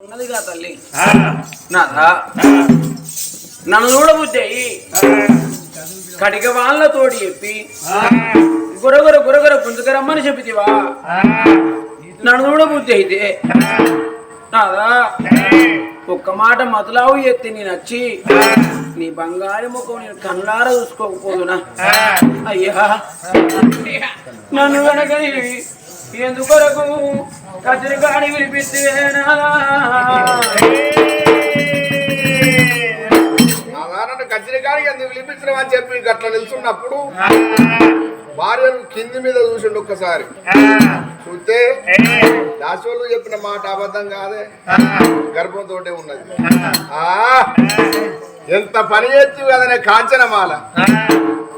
ఉన్నదిగా తల్లి. నాథా. నన్ను చూడబుద్దాయి కటిక వాళ్ళతోటి చెప్పి గురగుర గురగుర పుంజుకరమ్మని చెప్పితివా? నన్ను చూడబుద్ధి అయితే నాదా ఒక్క మాట మతలావు ఎత్తి నేను వచ్చి నీ బంగారు ముఖం నేను కళ్ళారా చూసుకోకపోదునా? అయ్యా. నన్ను వెనక ఎందుకొరకు కజరిగాడి వినిపిస్తే కచ్చరికాడికి ఎందుకు పిలిపించడం అని చెప్పి గట్ల నిల్చున్నప్పుడు భార్యను కింది మీద చూసిండు ఒక్కసారి. చూస్తే దాసోళ్ళు చెప్పిన మాట అబద్ధం కాదే? గర్భంతోటే ఉన్నది. ఆ. ఎంత పని చేసి కదనే కాంచనమాల.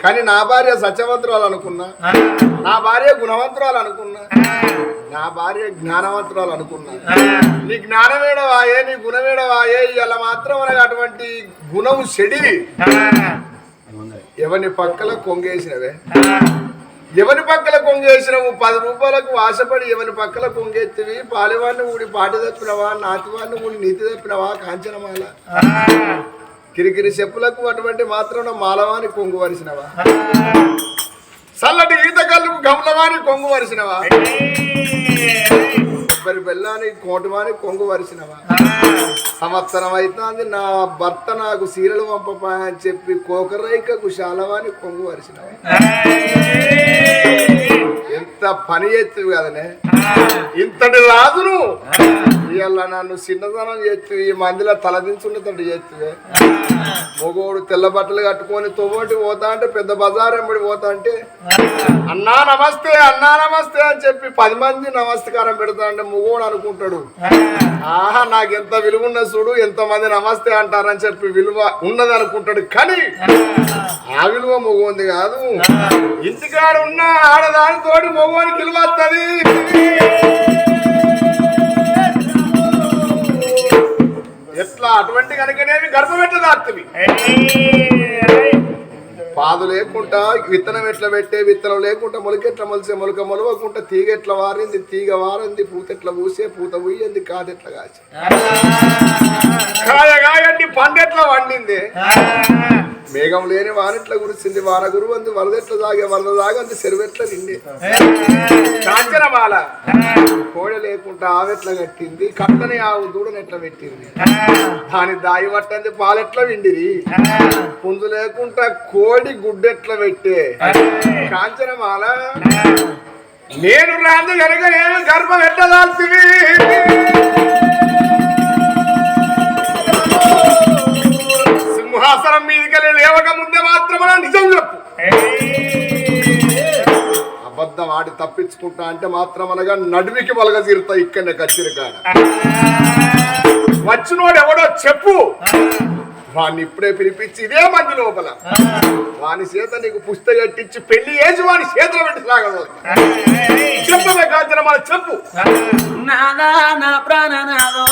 కానీ నా భార్య సత్యవంతురాలు అనుకున్నా. నా భార్య గుణవంతురాలు అనుకున్నా. నా భార్య జ్ఞానవంతురాలు అనుకున్నా. నీ జ్ఞానమేడవాయే నీ గుణమేడవాయే ఇలా మాత్రం మనకు అటువంటి గుణము చెడి ఎవరిని పక్కల కొంగేసినవే? ఎవరి పక్కల కొంగేసినవు? పది రూపాయలకు ఆశపడి ఎవరి పక్కల కొంగెత్తివి? పాలివాడిని ఊడి పాటి తప్పినవా? నాతివాడిని ఊడి నీతి తప్పినవా? కాంచనమాల. కిరికిరి చెప్పులకు అటువంటి మాత్రం మాలవాని కొంగు వరిసినవా? చల్లటి ఈత కళ్ళు గమలవాని కొంగు వరిసినవా? కొబ్బరి బెల్లాని కోటవాని కొంగు వరిసినవా? సంవత్సరం అవుతుంది నా భర్త నాకు సీరలు పంపపా అని చెప్పి కోకరైకకు శాలవాని కొంగు వరిసినవా? ఎంత పని చేస్తుంది కదనే? ఇంతటి రాజును ఇవాళ నన్ను? చిన్నతనం చేస్తుంది ఈ మందిలో తలదించుండేటట్టు చేస్తుంది మగోడు తెల్ల బట్టలు కట్టుకొని తొవ్వటి పోతా అంటే పెద్ద బజార్ ఎంబడి పోతా అంటే అన్నా నమస్తే అన్నా నమస్తే అని చెప్పి పది మంది నమస్కారం పెడతా అంటే మగోడు అనుకుంటాడు. ఆహా నాకు ఎంత విలువ ఉన్న చూడు ఎంత మంది నమస్తే అంటారని చెప్పి విలువ ఉన్నది అనుకుంటాడు కానీ ఆ విలువ మగోంది కాదు. ఇంటికాడ ఉన్న ఆడదానితోటి మగవానికి విలువ వస్తుంది ఎట్లా? అటువంటి కనుకనేవి గర్భమెట్టదార్తవి పాదు లేకుండా విత్తనం ఎట్లా పెట్టే విత్తనం లేకుండా మొలకెట్లా మొలిసే మొలక మొలవకుండా తీగ ఎట్లా వారింది? తీగ వారింది పూత ఎట్లా పూసే పూత పూయింది కాదెట్లా కాచి కాయ కాయండి పండెట్లా వండింది? మేఘం లేని వానెట్లా కురిసింది? వాన గురువంది వరదెట్ల దాగే? వరద దాగంది చెరువెట్ల నిండి. కాంచనమాల కోడ లేకుండా ఆవెట్ల కట్టింది. కట్టని ఆవు దూడనెట్ల పెట్టింది. దాని దాయి పట్టంది పాలెట్ల విండిరి. పుంజు లేకుండా కోడి గుడ్డెట్ల పెట్టే. కాంచనమాల నేను రాంది గనక నేను గర్భం ఎట్టదాల్సింది సింహాసనం మీదకి లేవక ముందే మాత్రమే నిజం చెప్పు. అబద్ధం ఆడి తప్పించుకుంటా అంటే మాత్రం అనగా నడుమికి మొలగ తీరుతా ఇక్కడనే కచ్చిరి కాడ వచ్చినోడు ఎవడో చెప్పు. వాడిని ఇప్పుడే పిలిపించి ఇదే మంది లోపల. వాని చేత నీకు పుస్తకట్టించి పెళ్ళి చేసి వాని చేతిలో పెట్టి సాగదు చెప్పవే కాంచన మన చెప్పు. నాదా నా ప్రాణనాదో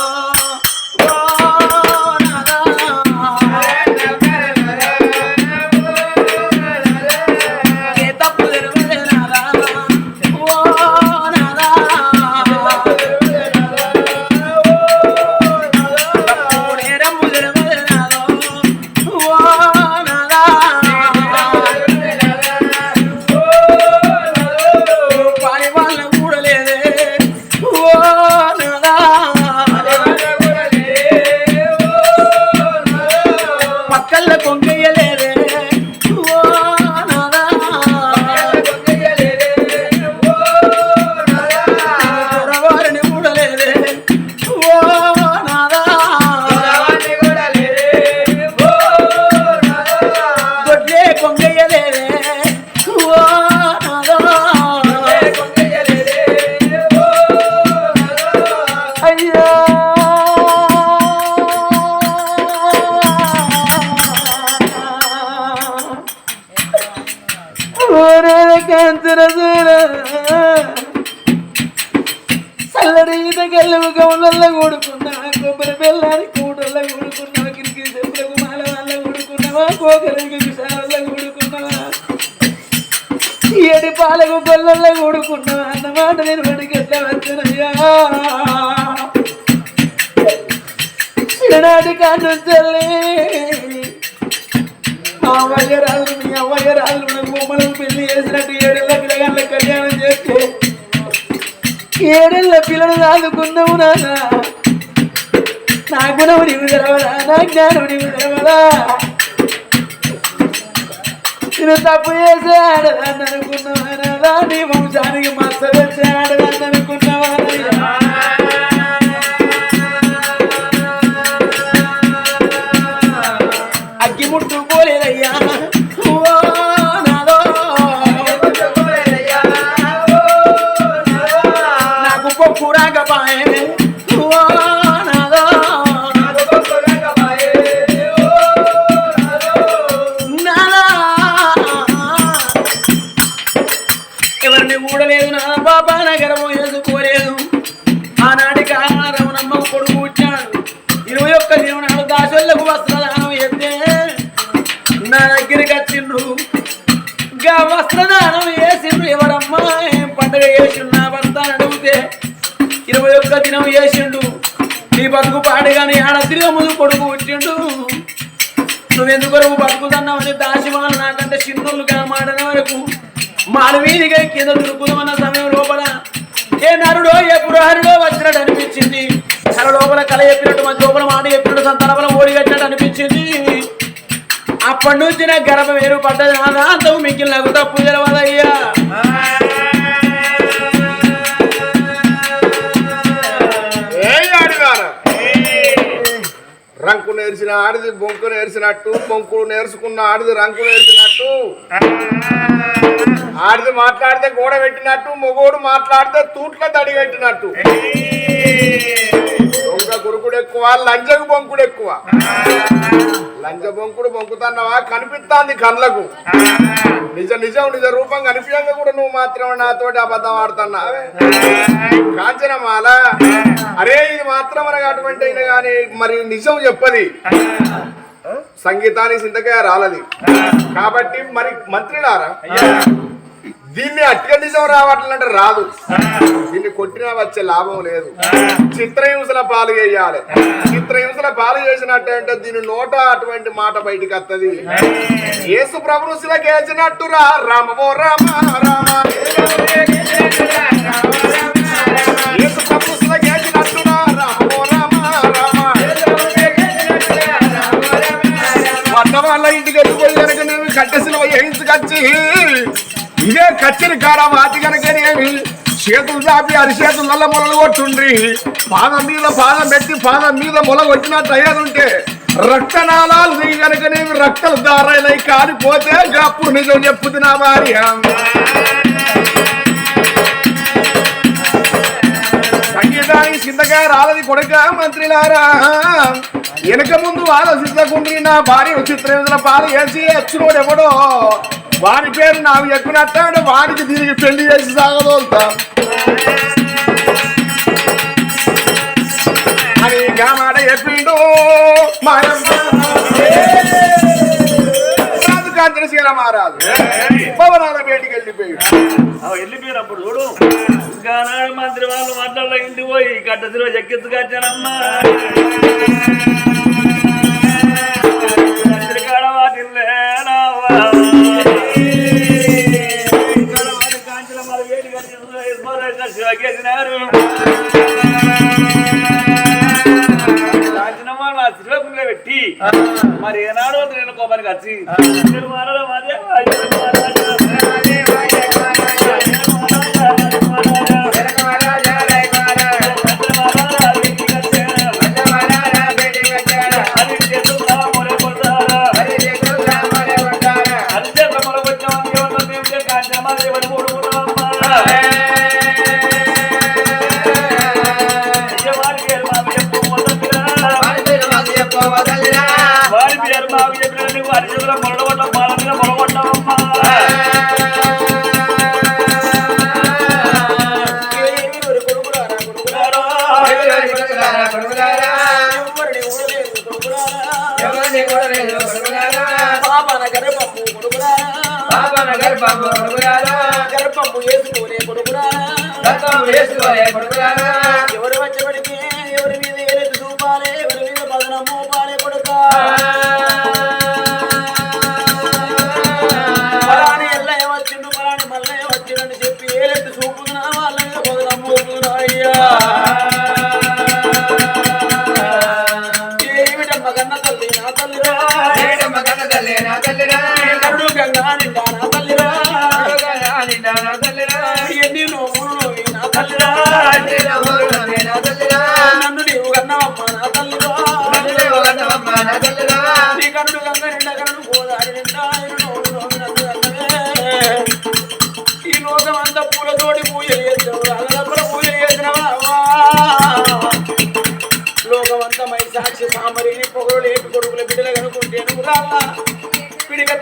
చిన్ననాటి కాను చెల్లి మా అవ్వయ్య రాజు మీ అవ్వయ్య రాజు నాకు బొమ్మలకు పెళ్ళి చేసినట్టు ఏడేళ్ళ పిల్లగాళ్ళ కళ్యాణం చేస్తే ఏడేళ్ళ పిల్లలు రాదుకున్నావు నాన్న నా గుణం నీవు తెరవరా నా జ్ఞానం నీవు తెరవరా నేను తప్పు చేసే ఆడదాన్ని అనుకున్నావా నీ వంశానికి మచ్చ వచ్చే ఆడదాన్ని అనుకున్నావా అగ్గి. నాకు పొక్కు కూడలేదు నా బాబా నగరం వేసుకోలేదు ఆనాటి కారణమ్మ కొడుకు వచ్చాడు ఇరవై ఒక్క దినాడు దాసోళ్ళకు వస్త్రదానం ఎత్తే నా దగ్గరికి వచ్చిండ్రు. గా వస్త్రదానం వేసిండ్రు ఎవరమ్మా? ఏం పండుగ చేసిండు నా భర్త అని అడిగితే ఇరవై ఒక్క దినం చేసిండు. నీ బతుకు పాడుగాని ఆడ తిరిగి కొడుకు వచ్చిండు నువ్వెందుకు వరకు బతుకుతున్నావని దాసిమాలు నాకంటే చిన్నోళ్ళుగా మాడన వరకు మానవీనిగా వీధిగా కింద దురుకుదమన్న సమయం లోపల ఏ నరుడో ఎప్పుడు హరుడో వచ్చినట్టు అనిపించింది. తన లోపల కల చెప్పినట్టు మన లోపల మాట చెప్పినట్టు సంతానపల ఓడి కట్టినట్టు అనిపించింది. అప్పటి నుంచి నా గర్భం వేరు పడ్డది అంతకు మిగిలిన నాకు తప్పు తెలవదయ్యా రంకు నేర్చిన ఆడిది బొంకు నేర్చినట్టు బొంకు నేర్చుకున్న ఆడిది రంకు నేర్చినట్టు. ఆడిది మాట్లాడితే గోడ పెట్టినట్టు మొగోడు మాట్లాడితే తూట్ల తడి పెట్టినట్టు. గురుకుడు ఎక్కువ లంజకు బొంకుడు ఎక్కువ. లంజ బొంకుడు బొంకుతున్నావా? కనిపిస్తాంది కళ్ళకు. నిజ నిజం నిజ రూపం కనిపించగా కూడా నువ్వు మాత్రం నాతోటి అబద్ధం ఆడుతున్నావే. కాంచనమాల. అరే ఇది మాత్రం మనకు అటువంటి అయినా కానీ మరి నిజం చెప్పది. సంగీతానికి సింతకాయ రాలది. కాబట్టి మరి మంత్రిలారా? దీన్ని అట్టిగా నిజం రావట్లంటే రాదు దీన్ని కొట్టినా వచ్చే లాభం లేదు చిత్రహింసల పాలు చేయాలి చిత్రహింసల పాలు చేసినట్టు అంటే దీని నోట అటువంటి మాట బయటికి వస్తుంది యేసు ప్రభును శిలకేసినట్టురా రామవో రామ రామ యేసు ప్రభును రామ రామ వాళ్ళ ఇంటికి వెళ్ళిపోయి కనుక నేను కట్టెసిన వేయించుకొచ్చి ఇదే కచ్చిన కాడ మాతి కనుకనేమి చేతులు దాపి అరిచేతుల మొలలు కొట్టుండ్రి. పాదం మీద పాదం పెట్టి పాదం మీద మొల కొట్టినట్టు అయ్యేదుంటే రక్తనాళాలు దిగి కనుకనేమి రక్తలు దారాలై కాలిపోతే అప్పుడు నిజం చెప్పుది నా భార్య. సంగీతానికి సిద్ధగా రాలది కొడుక మంత్రిలారా వెనక ముందు ఆలోచించకుండి నా భార్య చిత్ర పాలు వేసి వచ్చినోడెవడో వారి పేరు నాకు ఎక్కునట్టాడు వారికి దీనికి పెళ్ళి చేసి సాగదోలుతా అని మాట చెప్పిండు మహారాజు. బయటికి వెళ్ళిపోయాడు. వెళ్ళిపోయినప్పుడు చూడు. మంత్రి వాళ్ళు మాట్లాడాల ఇంటికి పోయి గడ్డ సిలువ చెక్కించుకొచ్చానమ్మా మంత్రి కాడ వాటిల్లే ఇస్మాయిల్ శివకేసినారు కాంచిన పెట్టి మరి ఏనాడో నేను కోపానికి వచ్చి మీరు మారడం అదే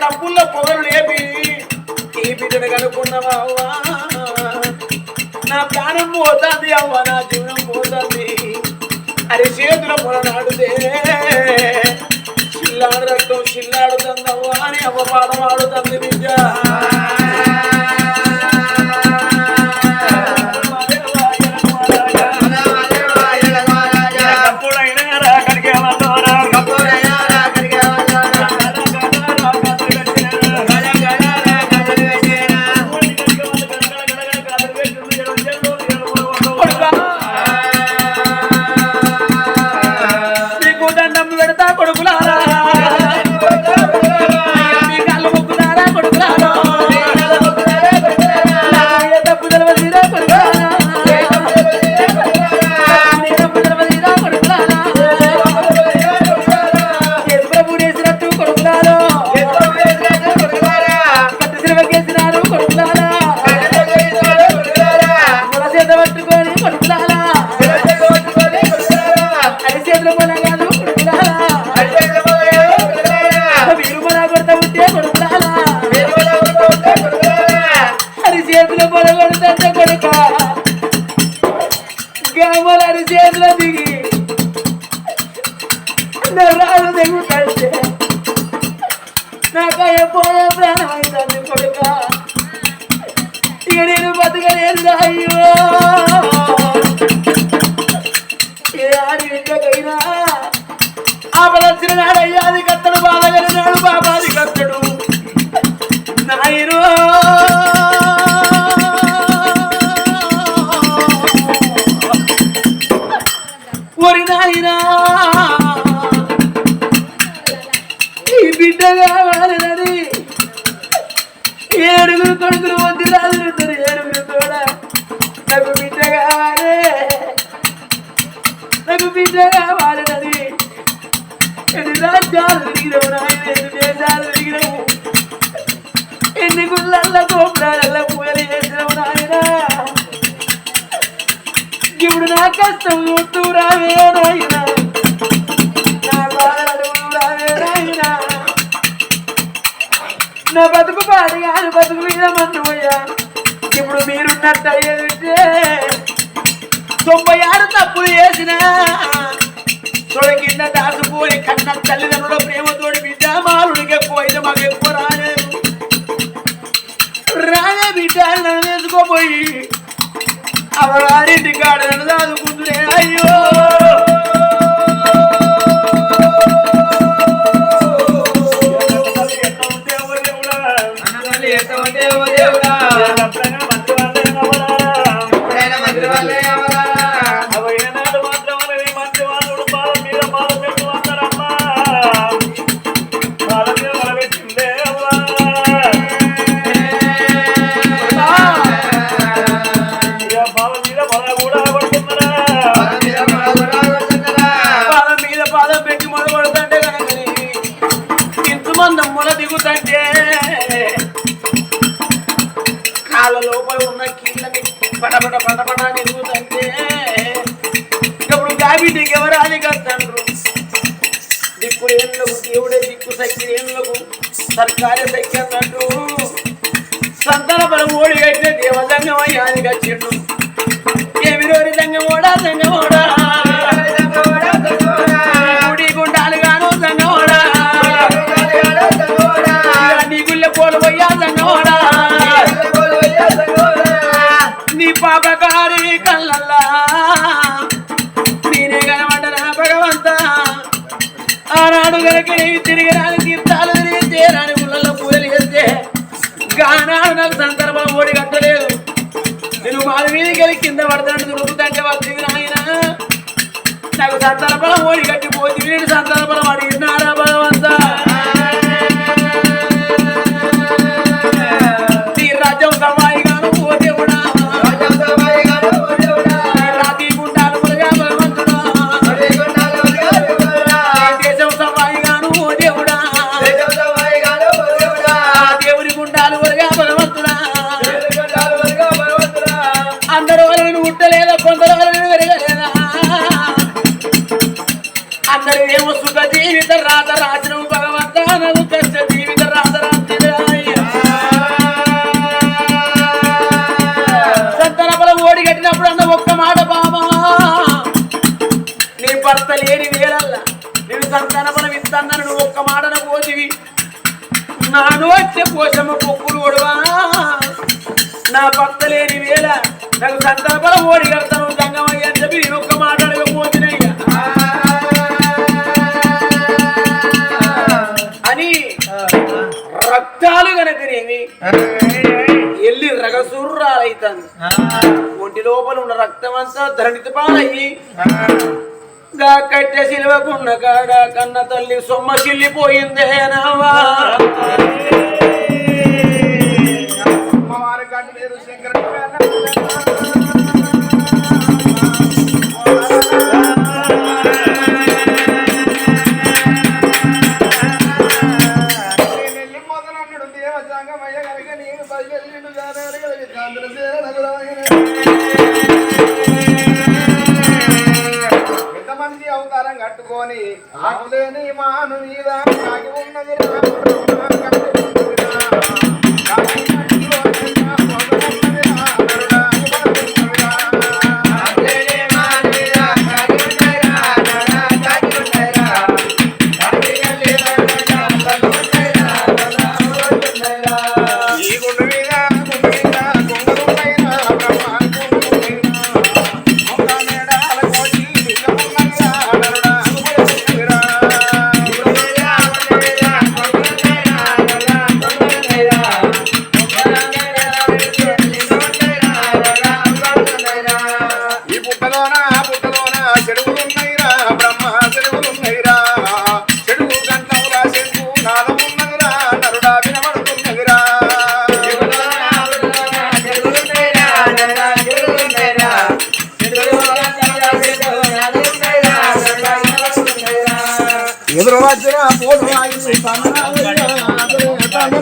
డబ్బుల్లో పొగలు లేపి ఈ బిడ్డను కనుక్కున్నావా నా ప్రాణం పోతుంది అవ్వ నా జీవనం పోతుంది. అరే చేతుల పొలనాడుదే చిల్లాడు రక్తం చిల్లాడుతుంది అవ్వ అని అవ్వ పాడవాడుతుంది బిడ్డ. కష్టము దూరవేనైనా నా బతుకు పాడగాను బతుకు మీద మందుపోయా ఇప్పుడు మీరున్నట్టు అయ్యేదంటే తొంభై ఆరు తప్పులు చేసిన తొలగింద దాచుకోని కన్న తల్లిదండ్రుల ప్రేమతోడి బిడ్డ మాలుడికి ఎక్కువ అయితే మాకు ఎక్కువ రాలేదు. రాలే బిడ్డ నన్ను ఎందుకోపోయి అవగారింటి కాడ నన్ను ஐயோ సంతాన బలం ఓడి కట్టిన దేవదంగం అయ్యానికి వచ్చిండు ఏమి రోజు దంగం ఓడా తంగం ఓడా కలిగి కింద పడతాడు దొరుకుతా అంటే వాళ్ళ దిగునైనా నాకు సంతాన బలం ఓడి కట్టి పోతే వీడు సంతాన బలం అడిగి రక్తాలు గనకనేమి ఎల్లి రగసుర్రాలైతాను. ఒంటి లోపల ఉన్న రక్తం అంతా ధరణిత పాలయ్యి. గా కట్టె సిలువకున్న కాడ కన్న తల్లి సొమ్మ చిల్లిపోయిందే నావా. అమ్మవారి కంటి కట్టుకొని ఆకులేని మాను మీద కాగి ఉన్నది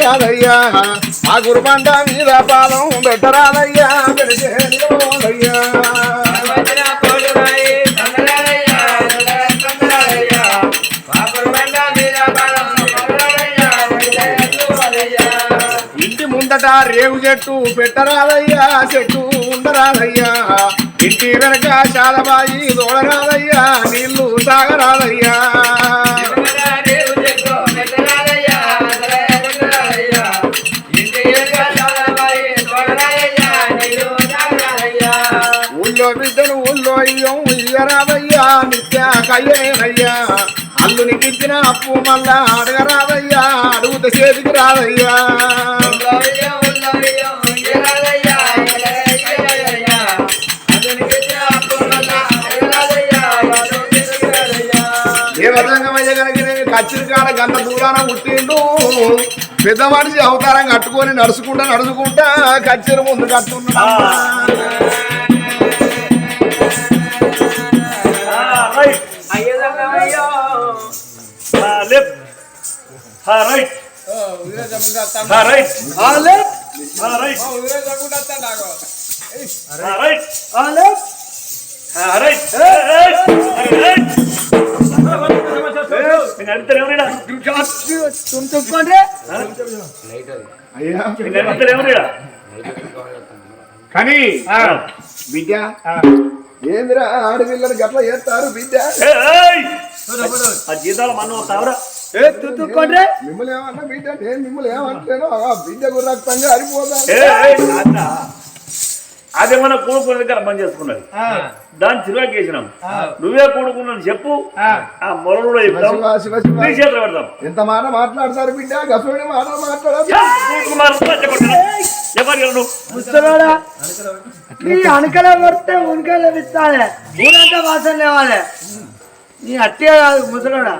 రాదయ్యా ఆ పంట మీద పాదం పెట్టరాదయ్యా పెడితే ఇంటి ముందట రేగు చెట్టు పెట్టరాదయ్యా చెట్టు ఉండరాదయ్యా. ఇంటి వెనక శాలబాయి దూడరాదయ్యా నీళ్ళు తాగరాదయ్యా. ఇయ్యరాదయ్యా నిత్య కయ్యేనయ్యా. అల్లునికి ఇచ్చిన అప్పు మళ్ళా అడగరాదయ్యా. అడుగుత చేతికి రాదయ్యా. ఏ వదంగమయ్య కనుక కచ్చిరి కాడ గంట దూరాన పుట్టిండు. పెద్ద మనిషి అవతారం కట్టుకొని నడుచుకుంటా నడుచుకుంటా కచ్చిరి ముందు కట్టున్నా అడుగుతాను ఎవరిడా కానీ. బిడ్డ ఏందిరా ఆడపిల్లలు గట్ల చేస్తారు బిడ్డ ఆ జీతాలు మనం తావరా మిమ్మల్ని ఏమన్నా బిడ్డ? నేను మిమ్మల్ని ఏమంటలేను. ఆ బిడ్డ గుర్రక్తంగా అరిపోదా? అదే మన కూడుకున్న దగ్గర పని చేసుకున్నది. దాన్ని చిరువాకి వేసినాం నువ్వే కూడుకున్నాను చెప్పు. ఆ. మొరలు చెప్తాం. చేతిలో పెడతాం. ఎంత మాట మాట్లాడతారు బిడ్డ? గసోడి మాట నీ అనకలే పడితే ఉనకలే ఊరంతా వాసన లేవాలి. నీ అట్టే కాదు ముసలోడా?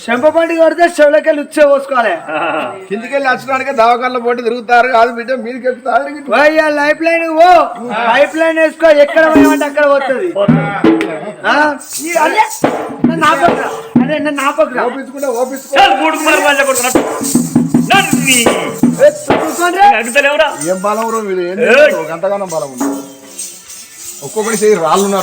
చెంప పండి కొడితే చెవులకెళ్ళి ఉచ్చే పోసుకోవాలి. కిందికి వెళ్ళి దవాఖానలో పోటీ తిరుగుతారు కాదు బిడ్డ మీదకి ఎక్కుతారు లైఫ్ లైన్ ఓ పైప్ లైన్ వేసుకో ఎక్కడ పోయామంటే అక్కడ పోతుంది. అదే నన్ను ఆపకురా ఓపించుకుంటే ఏ, బలం రో! చేస్తారు? గంటగానం బలం ఉంది. ఒక్కొక్కటి రాళ్ళు నేను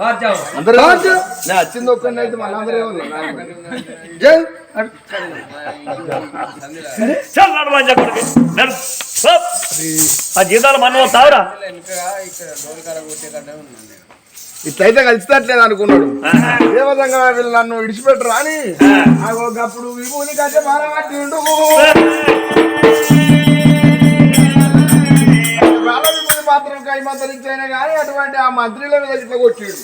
అందరూ బాగా చూ. నేను వచ్చింది ఒక్కడిని అయితే మళ్ళీ అందరూ जाओ చల్ నడు మంచి అక్కడికి నడు. హప్. ఆ జీతాలు మన తావురా. ఇట్లయితే కలిసినట్లేదు అనుకున్నాడు. ఏ విధంగా వీళ్ళు నన్ను విడిచిపెట్టరు అని అప్పుడు విభూతి కంటే మారబట్టిండు మాత్రం కై మంత్రించైనా కానీ అటువంటి ఆ మంత్రిల మీద ఇట్లా కొట్టిండు.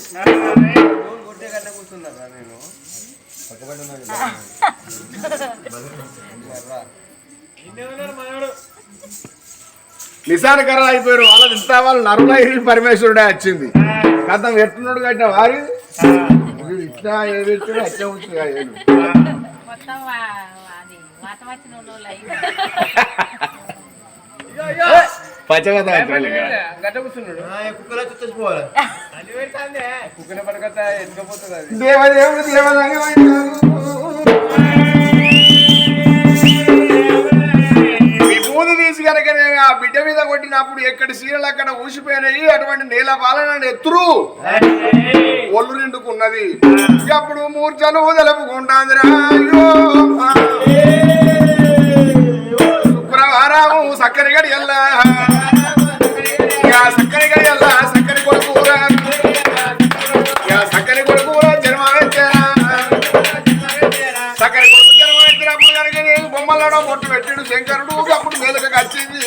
అయిపోయారు. వాళ్ళ ఇంత వాళ్ళు నరులైరి పరమేశ్వరుడే వచ్చింది. కథం ఎట్టున్నాడు కట్టిన వారి? ఇట్లా ఏ పెట్టాడు అట్లా ఉంటుంది. మొత్తం పచ్చగత వచ్చాడు. దేవదేవుడు విభూతి తీసి కనుక నేను ఆ బిడ్డ మీద కొట్టినప్పుడు ఎక్కడి సీరలు అక్కడ ఊసిపోయినాయి అటువంటి నేల పాలన ఎత్తురు. ఒళ్ళు నిండుకున్నది. అప్పుడు మూర్ఛలు తెలుపుకుంటాందిరా. శుక్రవారం సక్కరి గడి ఎల్లా బొమ్మలడో మొట్టు పెట్టాడు శంకరుడు అప్పుడు మేలుక వచ్చింది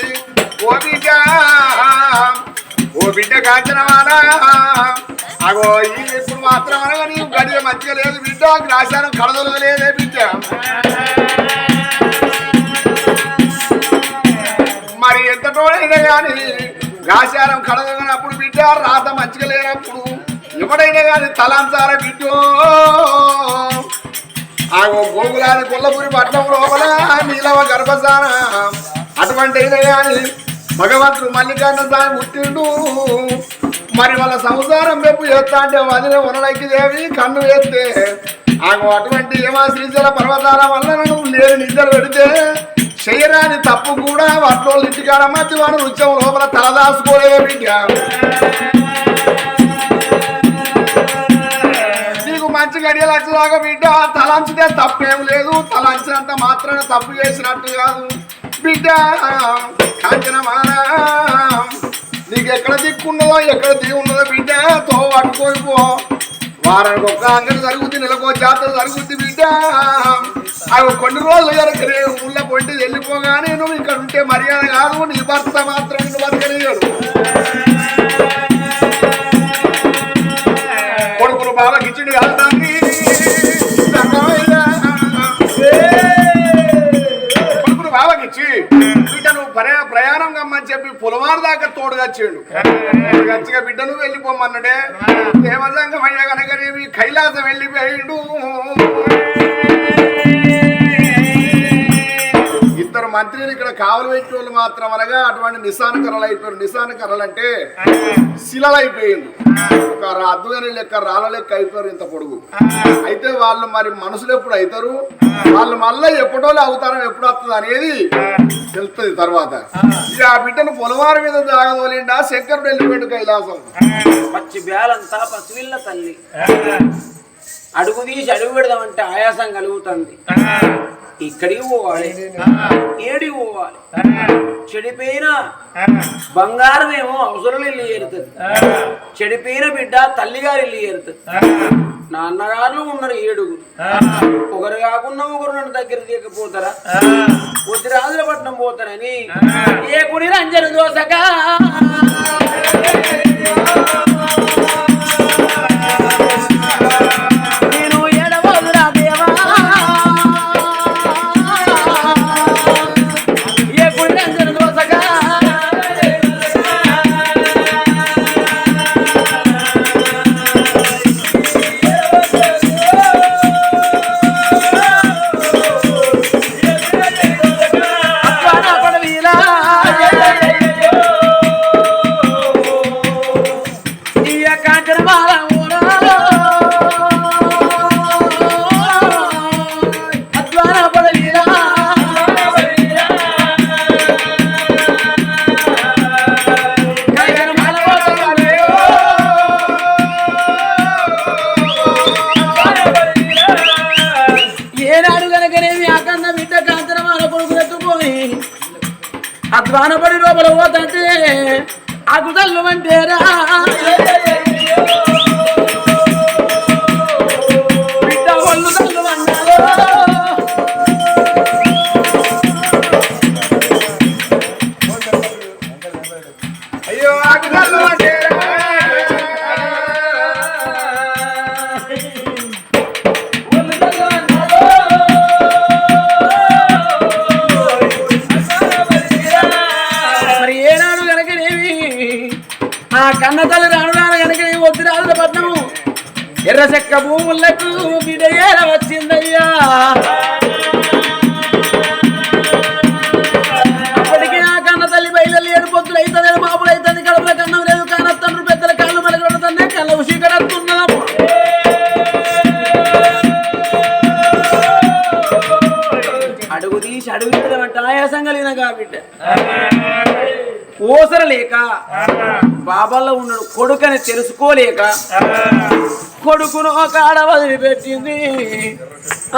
ఓ బిడ్డ ఓ బిడ్డ కాంచనవాడా అగో ఈ ఇప్పుడు మాత్రం అనగా నీవు గడియ మంచిగా లేదు బిడ్డ గ్రాసానం కడదొలగలేదే బిడ్డ. మరి ఎంతటోడైనా కానీ గాశారం కడగనప్పుడు బిడ్డ రాత మంచిగా లేనప్పుడు ఎవడైనా కానీ తలాంచార బిడ్డ. ఆ గోగులాని కొల్లపురి పట్టణం లోపల నీలవ గర్భసాన అటువంటి అయినా కానీ భగవంతుడు మల్లికార్జున స్వామి పుట్టిండు. మరి వాళ్ళ సంసారం మెప్పు చేస్తా అంటే వదిన వనలకి దేవి కన్ను వేస్తే ఆగో అటువంటి ఏమా శ్రీశైల పర్వతాల వల్ల నువ్వు లేదు నిద్ర పెడితే చేయరాని తప్పు కూడా వడ్లోళ్ళ ఇంటికాడ మధ్య వాడు నృత్యం లోపల తలదాసుకోలే బిడ్డ నీకు మంచి గడియలు వచ్చేదాకా బిడ్డ తలంచితే తప్పేం లేదు. తలంచినంత మాత్రాన తప్పు చేసినట్టు కాదు. బిడ్డ కాంచనమానా. నీకు ఎక్కడ దిక్కున్నదో ఎక్కడ దిగు ఉన్నదో బిడ్డ తో పట్టుకోయిపో వారానికి ఒక్క అంగడి జరుగుద్ది నెలకో జాతర జరుగుద్ది బిడ్డ. అవి కొన్ని రోజులు కనుక ఊళ్ళో పొంటి వెళ్ళిపోగానే నువ్వు ఇక్కడ ఉంటే మర్యాద కాదు. నీ భర్త మాత్రం నువ్వు బతకలేడు కొడుకులు బాగా కిచిడి కాల్తాన్ని ప్రయాణం కమ్మని చెప్పి పులవారు దాకా తోడుగా వచ్చాడు గచ్చిగా బిడ్డ నువ్వు వెళ్ళిపోమన్నాడే. దేవసంగం అయ్యా కనుక కైలాసం వెళ్ళిపోయాడు. మంత్రులు ఇక్కడ కావలి పెట్టి వాళ్ళు మాత్రం అనగా అటువంటి నిశాన కర్రలు అయిపోయారు నిశాన కర్రలు అంటే శిలలు అయిపోయింది ఒక అద్దుగాని లెక్క రాళ్ళ లెక్క అయిపోయారు ఇంత పొడుగు. అయితే వాళ్ళు మరి మనుషులు ఎప్పుడు అవుతారు వాళ్ళు మళ్ళీ ఎప్పుడోళ్ళు అవుతారో ఎప్పుడు వస్తుంది అనేది తెలుస్తుంది తర్వాత. ఇక ఆ బిడ్డను పొలవారి మీద జాగదోలిండా శంకరుడు వెళ్ళిపోయాడు కైలాసం. పచ్చి బేలంతా పసివిల్ల తల్లి. అడుగు తీసి అడుగు పెడదామంటే ఆయాసం కలుగుతుంది. ఇక్కడికి పోవాలి. ఏడికి పోవాలి. చెడిపోయిన బంగారం ఏమో అవసరం ఇల్లు ఏరుతుంది. చెడిపోయిన బిడ్డ తల్లిగారి ఇల్లు ఏరుతుంది. నాన్నగారులు ఉన్నారు ఏడుగురు ఒకరు కాకుండా ఒకరు నన్ను దగ్గర తీయకపోతారా? కొద్ది రాజులపట్నం పోతారని ఏ కుడి రంజన దోసగా? carnaval ఎర్రచెక్క భూములకు బిడ్డ వచ్చిందయ్యా. అప్పటికే ఆ కన్న తల్లి బయలు ఏడు పొత్తులు అవుతుంది బాబులు అవుతుంది కడుపుల కన్నం లేదు కానత్తండ్రు పెద్దల కాళ్ళు మలగొడుతుంది కళ్ళ ఉసిగడత్తున్నాం అడుగు తీసి అడుగు ఇద్దమంట ఆయాసం కలిగిన కాబిడ్డ ఓసర లేక ఉన్నాడు కొడుకని తెలుసుకోలేక కొడుకును ఒక ఆడ వదిలిపెట్టింది.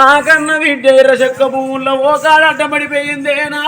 ఆ కన్న బిడ్డ ఎర్ర చెక్క భూముల్లో ఒక ఆడ అడ్డపడిపోయిందే నా